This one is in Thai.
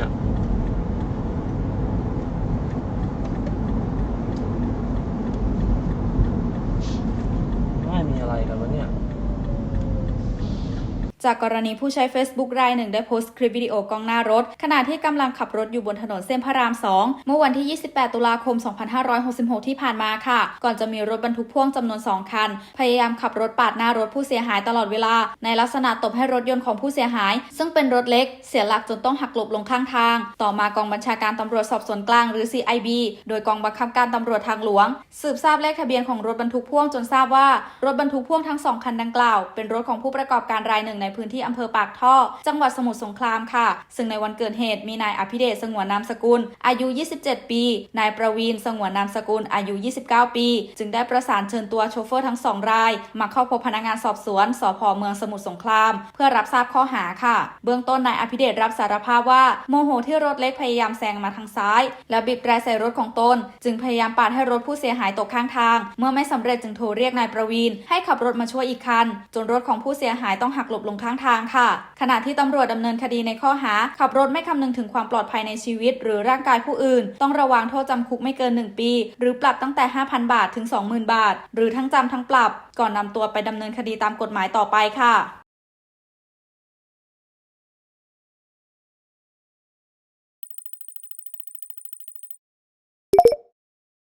เนี่ย ไม่มีอะไรกันวะเนี่ย จากกรณีผู้ใช้ Facebook รายหนึ่งได้โพสต์คลิปวิดีโอกล้องหน้ารถ ขณะที่กำลังขับรถอยู่บนถนนเส้นพระราม 2 เมื่อวันที่ 28 ตุลาคม 2566 ที่ผ่านมาค่ะ ก่อนจะมีรถบรรทุกพ่วงจำนวน 2 คัน พยายามขับรถปาดหน้ารถผู้เสียหายตลอดเวลา ในลักษณะตบให้รถยนต์ของผู้เสียหาย ซึ่งเป็นรถเล็ก เสียหลักจนต้องหักหลบลงข้างทาง ต่อมากองบัญชาการตำรวจสอบสวนกลางหรือ CIB โดยกองบังคับการตำรวจทางหลวง สืบทราบเลขทะเบียนของรถบรรทุกพ่วงจนทราบว่ารถบรรทุกพ่วงทั้งสองคันดังกล่าวเป็นรถของผู้ประกอบการรายหนึ่งในพื้นที่อำเภอปากท่อ จังหวัดสมุทรสงครามค่ะ ซึ่งในวันเกิดเหตุมีนายอภิเดชสงวนนามสกุล อายุ 27 ปี นายประวีนสงวนนามสกุลอายุ 29 ปี จึงได้ประสานเชิญตัวโชเฟอร์ทั้งสองราย มาเข้าพบพนักงานสอบสวนสพเมืองสมุทรสงคราม เพื่อรับทราบข้อหาค่ะ เบื้องต้นนายอภิเดชรับสารภาพว่าโมโหที่รถเล็กพยายามแซงมาทางซ้าย แล้วบีบแตรใส่รถของตน จึงพยายามปาดให้รถผู้เสียหายตกข้างทาง เมื่อไม่สำเร็จจึงโทรเรียกนายประวีนให้ขับรถมาช่วยอีกคัน จนรถของผู้เสียหายต้องหักหลบลงข้างทางค่ะ ขณะที่ตำรวจดำเนินคดีในข้อหา ขับรถไม่คำนึงถึงความปลอดภัยในชีวิต หรือร่างกายผู้อื่น ต้องระวังโทษจำคุกไม่เกิน 1 ปี หรือปรับตั้งแต่ 5,000 บาทถึง 20,000 บาท หรือทั้งจำทั้งปรับ ก่อนนำตัวไปดำเนินคดีตามกฎหมายต่อไปค่ะ